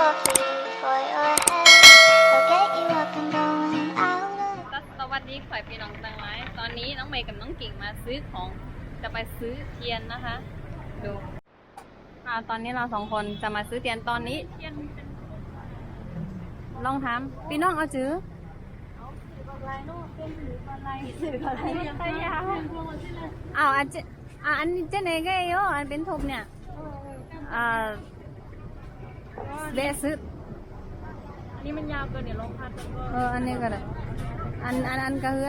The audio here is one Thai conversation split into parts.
coffee for your head. I'll get you up and going out ก็สวัสดีข่อยพี่น้องตังไม้ตอนนี้น้องเมย์กับน้องกิ่งมาซื้อของ จะไปซื้อเทียนนะคะ ดูอ่าตอนนี้เราสองคนจะมาซื้อเทียนตอนนี้ เทียนเป็นลองถามพี่น้องเอาจื้อเอ้าวอันเจอ่าอันนี้เจเนก็เยอะอันเป็นทุบเนี่ยอ่า เบะซื้อนี่มันยาวเกินเดี๋ยวลงพัดแล้วก็เอออันนี้ก็ได้อันอันอันก็คือ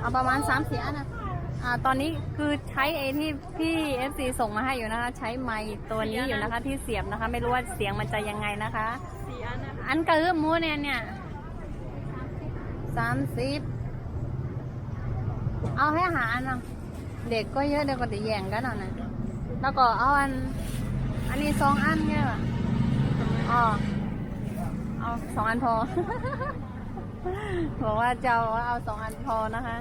เอาประมาณสามสี่อันนะอ่าตอนนี้คือใช้ไอ้ที่พี่เอฟซีส่งมาให้อยู่นะคะ ใช้ไมค์ตัวนี้อยู่นะคะ ที่เสียบนะคะ ไม่รู้ว่าเสียงมันจะยังไงนะคะ สี่อันนะอันก็คือหมูเนี่ยเนี่ยสามสิบเอาให้หาอันนะเด็กก็เยอะเดี๋ยวก็จะแย่งกันเอานะแล้วก็เอาอัน อันนี้สองอันเนี่ยว่ะ อ๋อเอาสองอันพอ บอกว่าจะเอาเอาสองอันพอนะคะ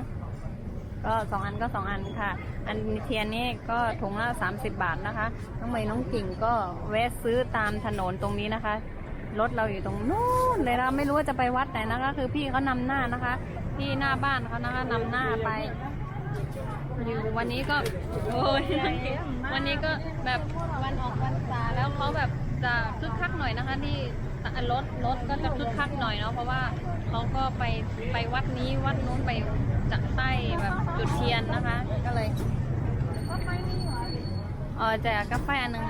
ก็สองอันก็สองอันค่ะ อันเทียนนี่ก็ถุงละสามสิบบาทนะคะ น้องเมย์น้องกิ่งก็แวะซื้อตามถนนตรงนี้นะคะ รถเราอยู่ตรงนู้นเลยนะไม่รู้ว่าจะไปวัดไหนนะคะ คือพี่เขานำหน้านะคะที่หน้าบ้านเขานะคะนำหน้าไปอยู่วันนี้ก็โอ้ยวันนี้ก็แบบวันออกพรรษาแล้วเขาแบบ จะคึกคักหน่อยนะคะที่รถรถก็จะคึกคักหน่อยเนาะเพราะว่าเขาก็ไปไปวัดนี้วัดนู้นไปจัดใต้แบบจุดเทียนนะคะ ก็เลยเออแจกกาแฟอันหนึ่ง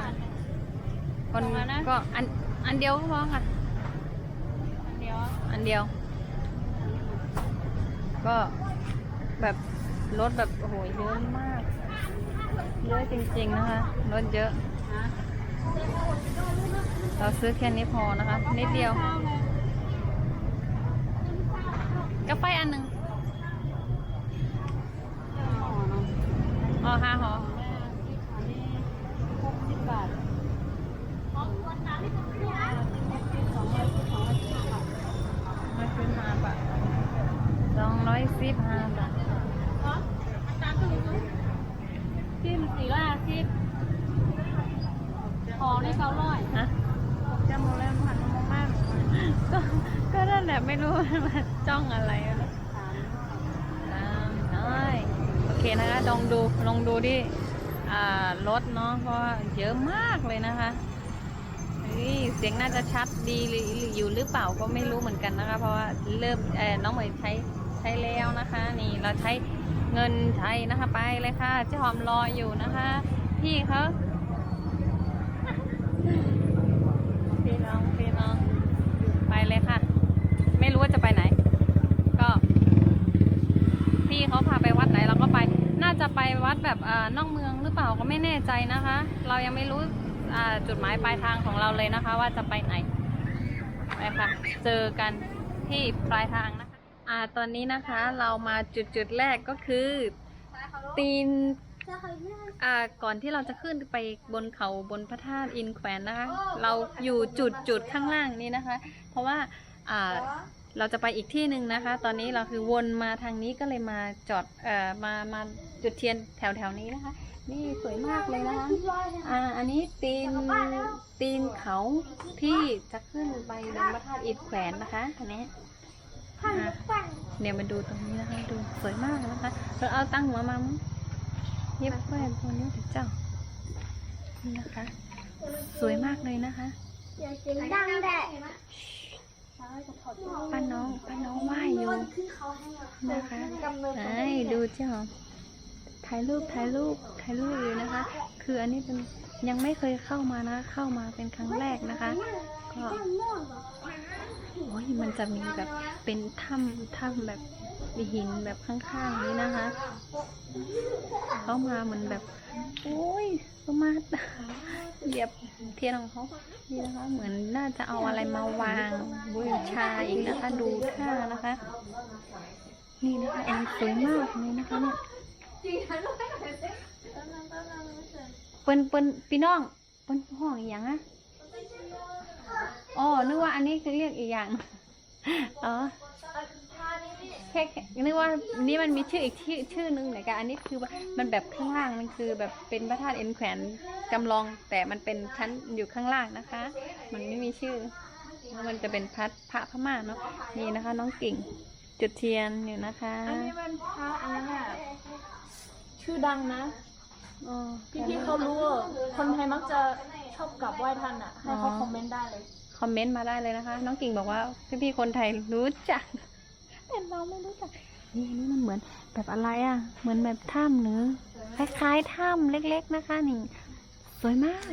คนก็อันอันเดียวก็พอค่ะ อันเดียวอันเดียว ก็แบบรถแบบโอ้โหเยอะมากเยอะจริงๆนะคะรถเยอะ เราซื้อแค่นี้พอนะคะ นิดเดียวกาแฟอันหนึ่งอ๋อห้าหอ อันนี้หกสิบบาท ไม่ซื้อห้าบาทสองร้อยสิบห้าบาท ที่มันสี่ร้อยห้าสิบของในเก้าร้อย ฮะ จำโมเลมผ่านมามาก ก็ก็นั่นแหละไม่รู้ว่ามันจ้องอะไรนะ สาม ตามน้อยโอเคนะคะลองดูลองดู ที่รถเนาะเพราะเยอะมากเลยนะคะเฮ้ยเสียงน่าจะชัดดีอยู่หรือเปล่าก็ไม่รู้เหมือนกันนะคะ เพราะว่าเริ่มเออน้องเหมยใช้ใช้แล้วนะคะ นี่เราใช้เงินไทยนะคะไปเลยค่ะเจ้าหอมรออยู่นะคะ พี่เขาพี่น้องพี่น้องไปเลยค่ะ ไม่รู้ว่าจะไปไหน ก็ พี่เขาพาไปวัดไหนเราก็ไป น่าจะไป วัดแบบอ่านอกเมืองหรือเปล่าก็ไม่แน่ใจนะคะ เรายังไม่รู้อ่าจุดหมายปลายทางของเราเลยนะคะ ว่าจะไปไหนไปค่ะเจอกันที่ปลายทางนะคะอ่าตอนนี้นะคะเรามาจุดจุดแรกก็คือตีนอ่าก่อนที่เราจะขึ้นไปบนเขาบนพระธาตุอินแขวนนะคะ เราอยู่จุดจุดข้างล่างนี้นะคะ เพราะว่าอ่า เราจะไปอีกที่หนึ่งนะคะ ตอนนี้เราคือวนมาทางนี้ก็เลยมาจอดเอ่อมามาจุดเทียนแถวแถวนี้นะคะ นี่สวยมากเลยนะคะอ่าอันนี้ตีนตีนเขาที่จะขึ้นไปบนพระธาตุอินแขวนนะคะอันนี้เนี่ยมาดูตรงนี้นะคะดูสวยมากนะคะเราเอาตั้งหัวมามั้งเย็บแหวนตัวนี้เถอะเจ้านี่นะคะ สวยมากเลยนะคะอย่าเสียงดังแดด ป้าน้องป้าน้องไหวอยู่นะคะไหนดูเจ้าถ่ายรูปถ่ายรูปถ่ายรูปอยู่นะคะ คืออันนี้เป็นยังไม่เคยเข้ามานะ เข้ามาเป็นครั้งแรกนะคะ ก็โอ้ยมันจะมีแบบเป็นถ้ำถ้ำแบบ มีหินแบบข้างๆนี้นะคะ เขามาเหมือนแบบ โอ้ยประมาณเหยียบเทียนของเขานี่นะคะ เหมือนน่าจะเอาอะไรมาวางบูชาอีกนะคะ ดูท่านะคะ นี่นะคะเอ็นสวยมากเลยนะคะเนี่ยเปิ้นเปิ้นพี่น้องเปิ้นห้องอีกอย่างอะอ๋อนึกว่าอันนี้คือเรียกอีกอย่างอ๋อ ค่ค่นึกว่านี่มันมีชื่ออีกชื่อชื่อนึงไหนกันอันนี้คือว่ามันแบบข้างล่างมันคือแบบเป็นพระธาตุเอ็นแขวนจำลอง แต่มันเป็นชั้นอยู่ข้างล่างนะคะ มันไม่มีชื่อแล้วมันจะเป็นพัดพระพม่าเนาะนี่นะคะ น้องกิ่ง จุดเทียนอยู่นะคะ อันนี้มันพระอันนั้นอะชื่อดังนะอ๋อพี่พี่ๆเขารู้อะคนไทยมักจะชอบกลับไหว้ท่านอะให้เขาคอมเมนต์ได้เลย คอมเมนต์มาได้เลยนะคะ น้องกิ่งบอกว่าพี่ๆคนไทยรู้จัก แต่เราไม่รู้จักนี่อันนี้มันเหมือนแบบอะไรอะ เหมือนแบบถ้ำหรือคล้ายๆถ้ำเล็ก ๆนะคะนี่ สวยมาก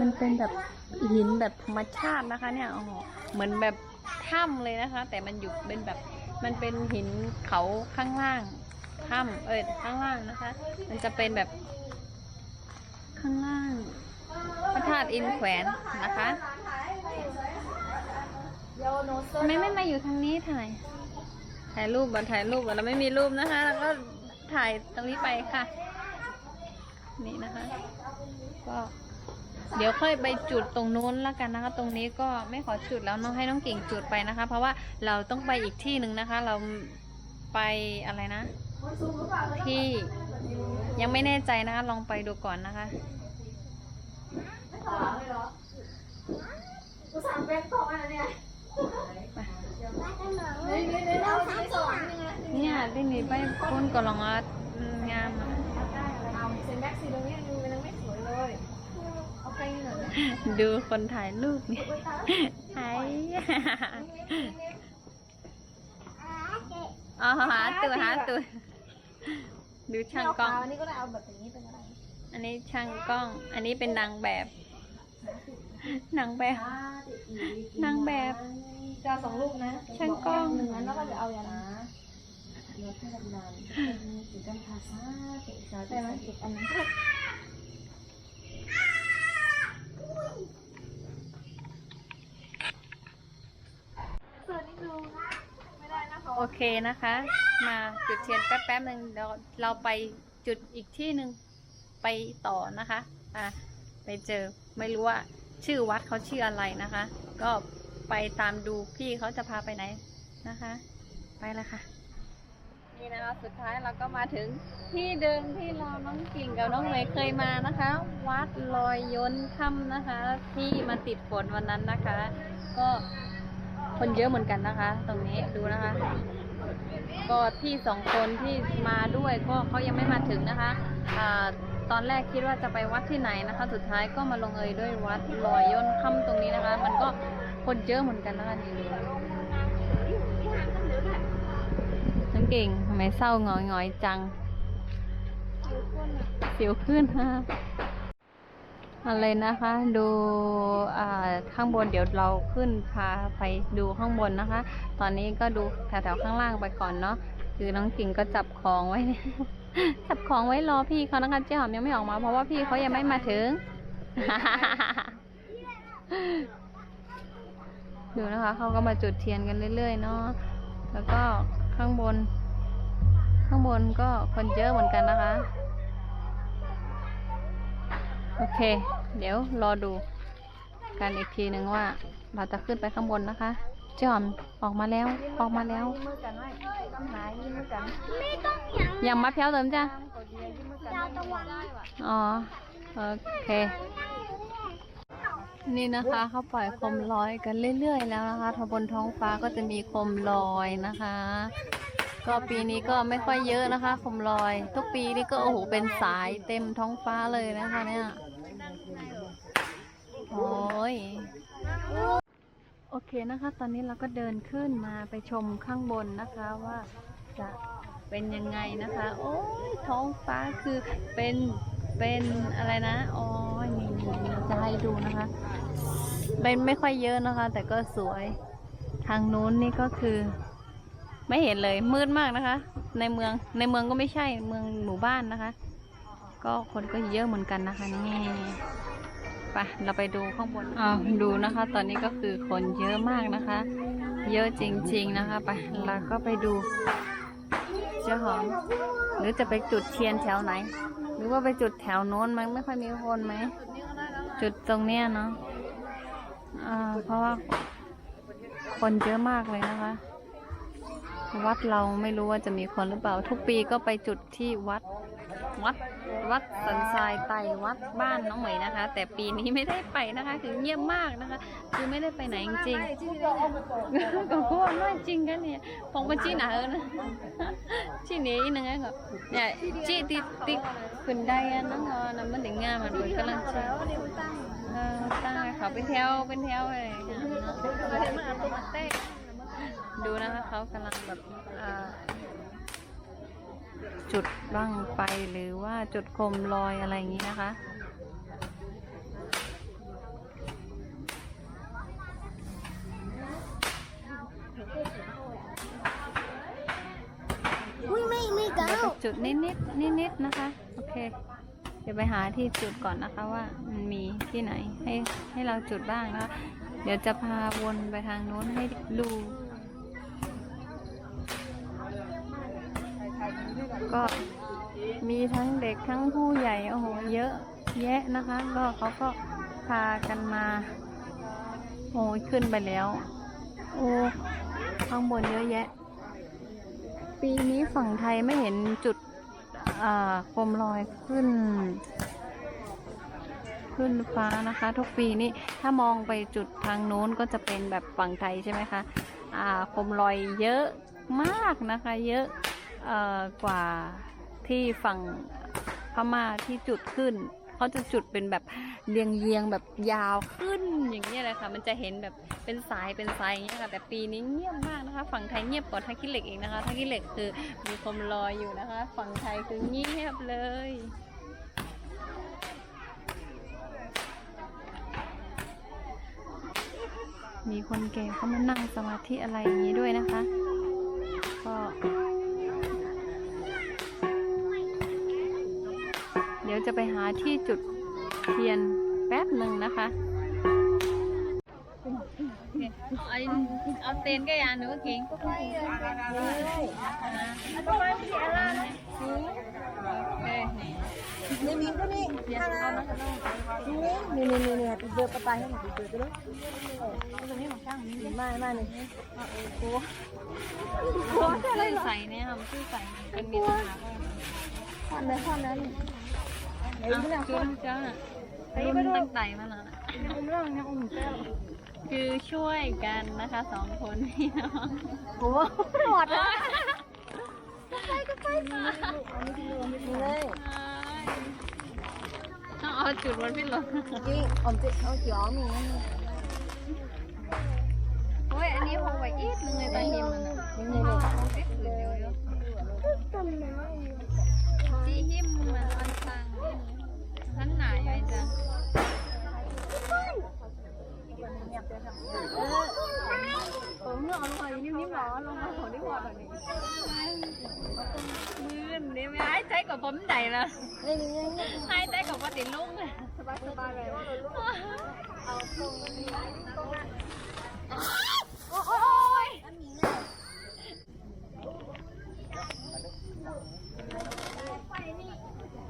มันเป็นแบบหินแบบธรรมชาตินะคะเนี่ยโอ้โหเหมือนแบบถ้ำเลยนะคะ แต่มันอยู่เป็นแบบมันเป็นหินเขาข้างล่างถ้ำเอ้ยข้างล่างนะคะ มันจะเป็นแบบข้างล่างพระธาตุอินแขวนนะคะทำไมไม่มาอยู่ทางนี้ถ่าย ถ่ายรูปก่อนถ่ายรูปก่อนเราไม่มีรูปนะคะ แล้วก็ถ่ายตรงนี้ไปค่ะ นี่นะคะ ก็ เดี๋ยวค่อยไปจุดตรงนู้นแล้วกันนะคะ ตรงนี้ก็ไม่ขอจุดแล้วน้องให้น้องกิ่งจุดไปนะคะ เพราะว่าเราต้องไปอีกที่หนึ่งนะคะ เราไปอะไรนะ ที่ยังไม่แน่ใจนะคะ ลองไปดูก่อนนะคะเนี่ยได้หนี ไปพ้นก็ลองอะอืมงามอะดูคนถ่ายรูปนี่ไอ้อ๋อหาตัวหาตัวดูช่างกล้อง อันนี้ก็ได้เอาแบบนี้เป็นอะไรอันนี้ช่างกล้อง อันนี้เป็นนางแบบ นางแบบ นางแบบ จะเอาสองลูกนะช่างกล้อง หนึ่งนั้นแล้วก็จะเอาอย่างนั้นใช่ไหมอีกอันนึงโอเคนะคะ มาจุดเทียนแป๊บๆหนึ่งเดี๋ยวเราไปจุดอีกที่หนึ่งไปต่อนะคะ อะ ไปเจอไม่รู้ว่าชื่อวัดเขาชื่ออะไรนะคะ ก็ ไปตามดูพี่เขาจะพาไปไหนนะคะ ไปแล้วค่ะ นี่นะคะสุดท้ายเราก็มาถึงที่เดิมที่เราน้องกิ่งกับน้องเมยเคยมานะคะ วัดลอยยนต์ค่ำนะคะ ที่มาติดฝนวันนั้นนะคะ ก็คนเยอะเหมือนกันนะคะ ตรงนี้ดูนะคะ ก็พี่สองคนที่มาด้วยก็เขายังไม่มาถึงนะคะอตอนแรกคิดว่าจะไปวัดที่ไหนนะคะ สุดท้ายก็มาลงเอยด้วยวัดลอยย่นค่ำตรงนี้นะคะ มันก็ คนเยอะเหมือนกันนะคะนี่ดูน้องเก่งทำไมเศร้าหงอยหงอยๆจังสิวขึ้นฮะอะไรนะคะ ดูข้างบนเดี๋ยวเราขึ้นพาไปดูข้างบนนะคะ ตอนนี้ก็ดูแถวๆข้างล่างไปก่อนเนาะคือน้องกิ่งก็จับของไว้ จับของไว้รอพี่เขานะคะเจ๊หอมยังไม่ออกมา เพราะว่าพี่เขายังไม่มาถึง ดูนะคะเขาก็มาจุดเทียนกันเรื่อยๆเนาะแล้วก็ข้างบน ข้างบนก็คนเยอะเหมือนกันนะคะ โอเค เดี๋ยวรอดูกันอีกทีหนึ่งว่าเราจะขึ้นไปข้างบนนะคะเจ๊หอมออกมาแล้วออกมาแล้วมือกันไว้ต้องหายยิ้มมือกันไม่ต้องยังยังมาเพียวเติมจ้ะกดเดียวยิ้มมือกันเราตะวันอ๋อโอเค นี่นะคะเขาปล่อยโคมลอยกันเรื่อยๆแล้วนะคะทบนท้องฟ้าก็จะมีโคมลอยนะคะ ก็ปีนี้ก็ไม่ค่อยเยอะนะคะโคมลอย ทุกปีนี่ก็โอ้โหเป็นสายเต็มท้องฟ้าเลยนะคะเนี่ยโอ้ยโอเคนะคะ ตอนนี้เราก็เดินขึ้นมาไปชมข้างบนนะคะว่าจะเป็นยังไงนะคะ โอ้ยท้องฟ้าคือเป็นเป็นอะไรนะอ๋อนี่ ดูนะคะ เป็นไม่ค่อยเยอะนะคะ แต่ก็สวย ทางนู้นนี่ก็คือ ไม่เห็นเลยมืดมากนะคะ ในเมืองในเมืองก็ไม่ใช่เมืองหมู่บ้านนะคะ ก็คนก็เยอะเหมือนกันนะคะนี่ไปเราไปดูข้างบนอ้าวดูนะคะ ตอนนี้ก็คือคนเยอะมากนะคะ เยอะจริง ๆนะคะไปเราก็ไปดูเจ้าหอมหรือจะไปจุดเทียนแถวไหน หรือว่าไปจุดแถวโน้นมันไม่ค่อยมีคนไหม จุดตรงเนี้ยเนาะเพราะว่าคนเยอะมากเลยนะคะ วัดเราไม่รู้ว่าจะมีคนหรือเปล่า ทุกปีก็ไปจุดที่วัด วัด วัดสันทรายไตวัดบ้านน้องเหมยนะคะ แต่ปีนี้ไม่ได้ไปนะคะ คือเงียบมากนะคะ คือไม่ได้ไปไหนจริงๆก็กลัวมากจริงกันเนี่ยผมก็จี้หนาเออนะจี้นี้นึงไงก็เนี่ยจีติติ ดขึ้นได้อะน้องอ่น้ำมันถึงงามันเป็นกำลังใจเออตั้งให้เขาเป็นแถวเป็นแถวอะไรอย่างเงี้ยเนาะดูนะคะเขากำลังแบบจุดบ้างไฟหรือว่าจุดโคมลอยอะไรอย่างนี้นะคะ ไปจุดนิดนิดนิดนิดๆนะคะ โอเค เดี๋ยวไปหาที่จุดก่อนนะคะว่ามันมีที่ไหนให้ให้เราจุดบ้างนะคะเดี๋ยวจะพาวนไปทางโน้นให้ดูก็มีทั้งเด็กทั้งผู้ใหญ่โอ้โหเยอะแยะนะคะ ก็เขาก็พากันมาโอ้ยขึ้นไปแล้ว โอ้ข้างบนเยอะแยะ ปีนี้ฝั่งไทยไม่เห็นจุดอ่าโคมลอยขึ้น ขึ้นฟ้านะคะ ทุกปีนี่ถ้ามองไปจุดทางโน้นก็จะเป็นแบบฝั่งไทยใช่ไหมคะอ่าโคมลอยเยอะมากนะคะ เยอะอกว่าที่ฝั่งพม่าที่จุดขึ้น เขาจะจุดเป็นแบบเรียงเรียงแบบยาวขึ้นอย่างเงี้ยเลยค่ะ มันจะเห็นแบบเป็นสายเป็นสายอย่างเงี้ยค่ะ แต่ปีนี้เงียบมากนะคะ ฝั่งไทยเงียบกว่าท่าขี้เหล็กเองนะคะท่าขี้เหล็กคือมีคมลอยอยู่นะคะ ฝั่งไทยคือเงียบเลยมีคนแก่เขามานั่งสมาธิอะไรอย่างนี้ด้วยนะคะ ก็ เดี๋ยวจะไปหาที่จุดเทียนแป๊บหนึ่งนะคะ เอาเอาเตนก็ยาหนูเก่งโอเคนี่มีก็นี่เทียนถ้าเข้านะมาข้างนอกนี่นี่นี่นี่นี่เดือบไปให้หน่อยเดือบไปเลยมามานี่โอ้โหชื่อใส่เนี่ยค่ะชื่อใส่เป็นมีปัญหาบ้างควันเลยควันนั้น อะจุนจ้ารุ่นตั้งแต่มาแล้วนะอุ้มร่องเนี่ยอุ้มแก้วคือช่วยกันนะคะสองคนพี่น้องโอ้หมดแล้วไปก็ไปเลยต้องเอาจุดวันพี่ลงจริงอมจิเอาเขียวมีนั่น โอ้ยอันนี้คงไว้อีกนึงเลยตอนหิมมันอะ นี่นี่นี่ คงติดผืนเดียวเดียวจีหิมมันอันฟังท่านหนาอยู่ไอ้จ้ะ ผมเนี่ยอร่อยนิ่มๆหรอลงมาขอดีกว่าแบบนี้ มือนี่ไม่ให้ใจกับผมใหญ่ละ นี่นี่นี่ ให้ใจกับปฏิลุงเลย สบายสบายเลย โอ้ย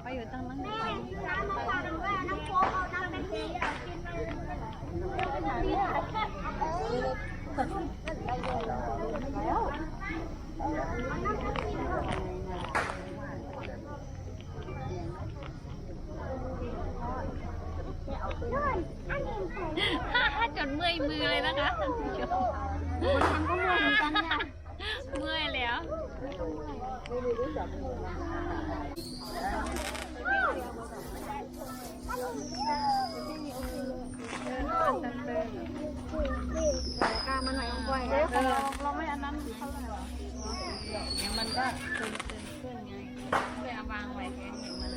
ไปอยู่ตั้งนั้น น้ำมาฝากด้วยน้ำโค้กเอาน้ำเป็นทีอยากกินเลย ฮ่าฮ่าจนเมื่อยมือเลยนะคะท่านผู้ชม คนทำก็เมื่อยเหมือนกันเนี่ย เมื่อยแล้ว กามันไหนองกวย เดี๋ยวของเราเราไม่อันนั้นเท่าไหร่ เดี๋ยวมันก็ตึงตึงขึ้นไงไปเอาวางไว้แค่เห็นมัน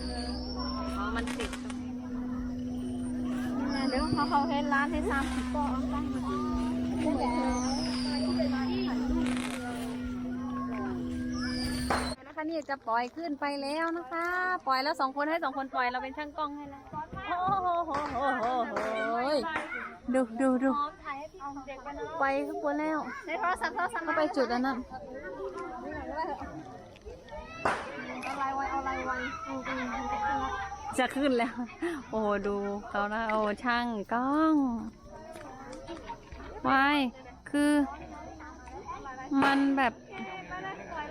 อ๋อมันติดตรงนี้ เดี๋ยวเขาเขาเห็นร้านที่สามสิบก็เอาตั้งมานะคะนี่จะปล่อยขึ้นไปแล้วนะคะ ปล่อยแล้วสองคนให้สองคนปล่อยเราเป็นช่างกล้องให้แล้วโอ้โหโหโหโหโหดูดูดูไปนะไปข้างบนแล้วในโทรศัพท์โทรศัพท์ก็ไปจุดอันนั้นเอาลายไว้เอาลายไว้อืมอืม จะขึ้นแล้ว โอ้ดูเขานะโอ้ช่างกล้องวายคือ มันแบบ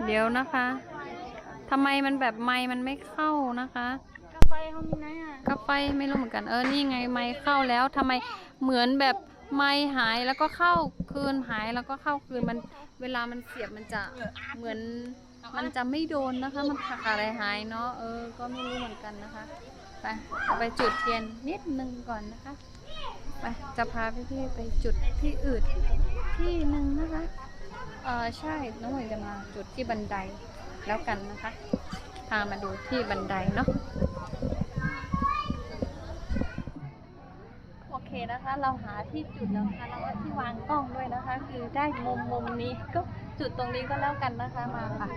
เดี๋ยวนะคะทำไมมันแบบไม้มันไม่เข้านะคะกาแฟเขามีไหนอะก็ไปไม่รู้เหมือนกันเออนี่ไงไม้เข้าแล้วทำไมเหมือนแบบไม้หายแล้วก็เข้าคืนหายแล้วก็เข้าคืนมัน เวลามันเสียบมันจะเหมือน มันจะไม่โดนนะคะ มันผักอะไรหายเนาะเออ ก็ไม่รู้เหมือนกันนะคะ ไปเอาไปจุดเทียนนิดนึงก่อนนะคะ ไปจะพาพี่ๆไปจุดที่อื่นที่หนึ่งนะคะเออใช่น้องหมวยจะมาจุดที่บันไดแล้วกันนะคะ พามาดูที่บันไดเนาะ โอ เคนะคะ เราหาที่จุดแล้วค่ะแล้วก็ที่วางกล้องด้วยนะคะ คือได้มุมมุมนี้ก็จุดตรงนี้ก็แล้วกันนะคะมาค่ะ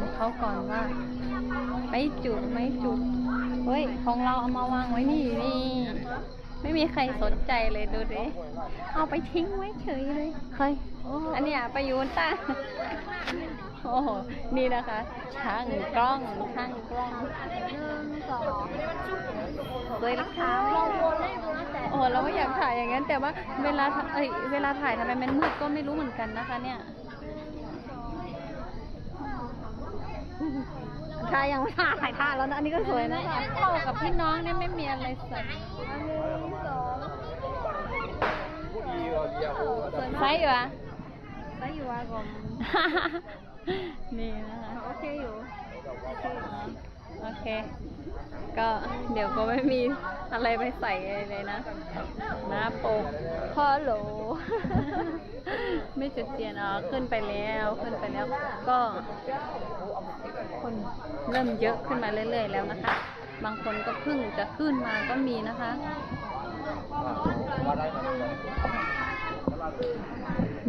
ของเขาก่อนว่า ไม่จุดไม่จุดเฮ้ย ของเราเอามาวางไว้นี่นี่ ไม่มีใครสนใจเลยดูดิ เอาไปทิ้งไว้เฉยเลยเคยอันเนี้ยไปอยูนใต้โอ้โห นี่นะคะ ช่างกล้อง ช่างกล้องหนึ่งสองเลยนะคะลองวนเล่นดูนะแต่โอ้โหเราก็อยากถ่ายอย่างนั้น แต่ว่าเวลาทำเอ้ยเวลาถ่ายทำไมมันมืดก็ไม่รู้เหมือนกันนะคะเนี่ย ถ้ายังไม่ท่าถ่ายท่าแล้วนะอันนี้ก็สวยนะคะเข้ากับพี่น้องเนี่ยไม่มีอะไรใส่อันหนึ่งสองใส่อยู่อะใส่อยู่ว่าก่อนนี่นะคะโอเคอยู่โอเค ก็เดี๋ยวก็ไม่มีอะไรไปใส่เลยนะหน้าปกฮัลโหล ไม่จุดเทียนอ๋อขึ้นไปแล้วขึ้นไปแล้วก็คนเริ่มเยอะขึ้นมาเรื่อยๆแล้วนะคะ บางคนก็เพิ่งจะขึ้นมาก็มีนะคะ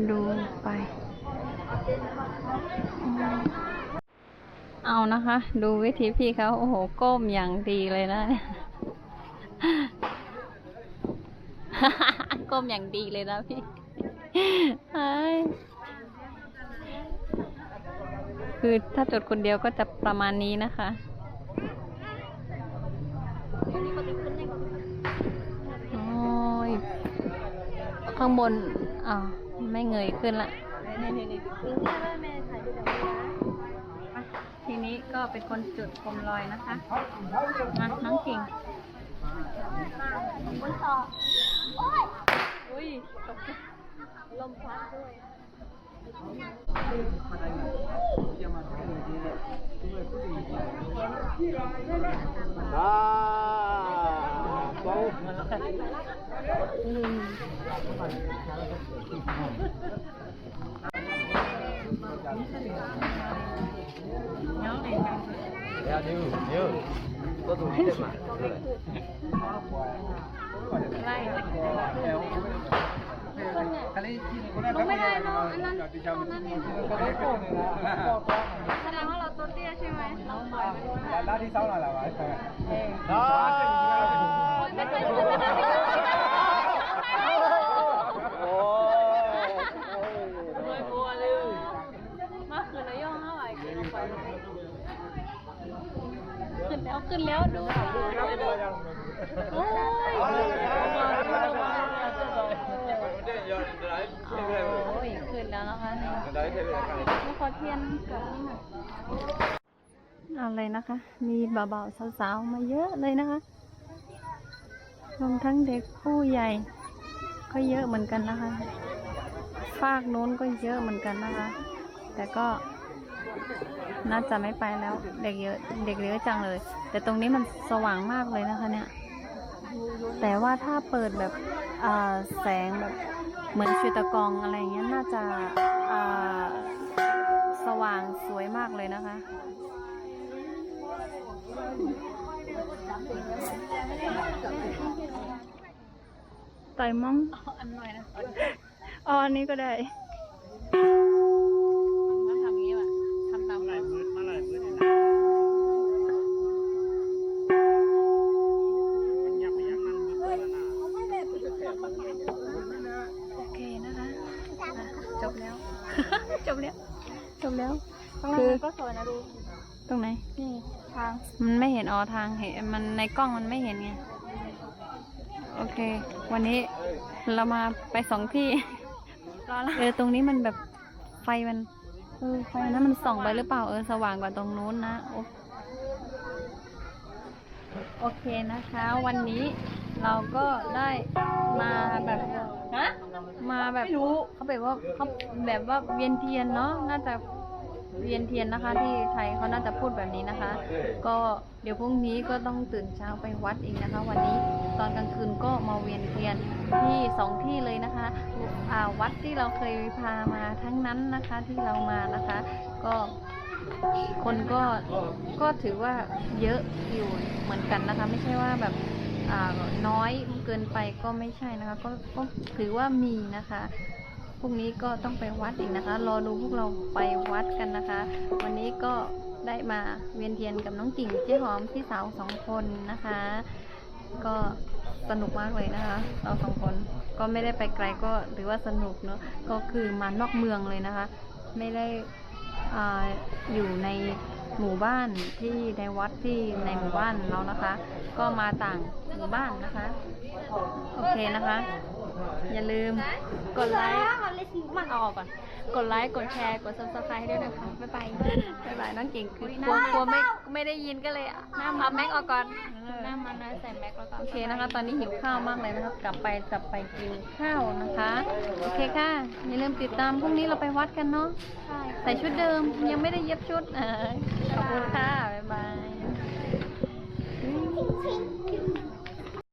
ดูไป เอานะคะ ดูวิธีพี่เขาโอ้โหก้มอย่างดีเลยนะก้มอย่างดีเลยนะพี่คือถ้าจดคนเดียวก็จะประมาณนี้นะคะ โอ้ย ข้างบนอ่าว ไม่เงยขึ้นละ ก็เป็นคนจุดโคมลอยนะคะมาน้องกิ่งบนต่อโอ้ยอุ้ยตกใจลมพัดด้วย Ja, nu, nu. Có tụi đi mà. ไล่ลงไม่ได้เนาะ ရသေးဘူးမျိုးတော့သူတက်မှာကလေးကြီးကိုလည်းဘာမှမလုပ်ဘူးအနန္တတိချောင်းကိုလည်းပေါ့နေတာပေါ့ပေါ့ဆရာမလို့တော်တရားရှိမယ်လာလာဒီဆောင်းလာလာပါအဲဒါ แล้วขึ้นแล้วดูโอ้ยโอ้ยขึ้นแล้วนะคะนี่ Đấy, thế là cái ขอเทียนกับนี่หน่อยเอาเลยนะคะ มีเบาๆสาวๆมาเยอะเลยนะคะรวมทั้งเด็กผู้ใหญ่ ก็เยอะเหมือนกันนะคะ ฝากโน้นก็เยอะเหมือนกันนะคะ แต่ก็ น่าจะไม่ไปแล้ว เด็กเยอะ เด็กเยอะจังเลย แต่ตรงนี้มันสว่างมากเลยนะคะเนี่ย แต่ว่าถ้าเปิดแบบอ่าแสงแบบเหมือนชิตะกองอะไรเงี้ยน่าจะอ่าสว่างสวยมากเลยนะคะ ต่อยมองอันหน่อยนะอ๋ออันนี้ก็ได้ อ๋อทางเห็นมันในกล้องมันไม่เห็นไงโอเค วันนี้เรามาไปสองที่รอละเออตรงนี้มันแบบไฟมันเออไฟนั้นมันส่องไปหรือเปล่าเออสว่างกว่าตรงนู้นนะโอโอเคนะคะ วันนี้เราก็ได้มาแบบฮะมาแบบไม่รู้เขาแบบว่าเขาแบบว่าเวียนเทียนเนาะน่าจะ เวียนเทียนนะคะ ที่ไทยเขาน่าจะพูดแบบนี้นะคะ ก็เดี๋ยวพรุ่งนี้ก็ต้องตื่นเช้าไปวัดอีกนะคะ วันนี้ตอนกลางคืนก็มาเวียนเทียนที่สองที่เลยนะคะอ่าวัดที่เราเคยพามาทั้งนั้นนะคะที่เรามานะคะ ก็คนก็ก็ถือว่าเยอะอยู่เหมือนกันนะคะ ไม่ใช่ว่าแบบน้อยเกินไปก็ไม่ใช่นะคะ ก็ก็ถือว่ามีนะคะ พรุ่งนี้ก็ต้องไปวัดอีกนะคะ รอดูพวกเราไปวัดกันนะคะ วันนี้ก็ได้มาเวียนเทียนกับน้องกิ่งเจ๊หอมพี่สาวสองคนนะคะ ก็สนุกมากเลยนะคะ เราสองคนก็ไม่ได้ไปไกลก็ถือว่าสนุกเนอะก็คือมานอกเมืองเลยนะคะ ไม่ได้อ่าอยู่ในหมู่บ้านที่ในวัดที่ในหมู่บ้านเรานะคะ ก็มาต่าง หมู่บ้านนะคะ โอเคนะคะ อย่าลืมกดไลค์มันเอาออกก่อน กดไลค์ กดแชร์ กด subscribe ให้ด้วยนะคะ บ๊ายบาย บ๊ายบายน้องเก่งคือกลัวกลัวไม่ไม่ได้ยินก็เลยเอาแม็กออกก่อนหน้ามันนะใส่แม็กแล้วก็โอเคนะคะ ตอนนี้หิวข้าวมากเลยนะครับกลับไปจะไปกินข้าวนะคะ โอเคค่ะ อย่าลืมติดตามพรุ่งนี้เราไปวัดกันเนาะใช่ใส่ชุดเดิมยังไม่ได้เย็บชุดเออขอบคุณค่ะ บ๊ายบาย Ching ching.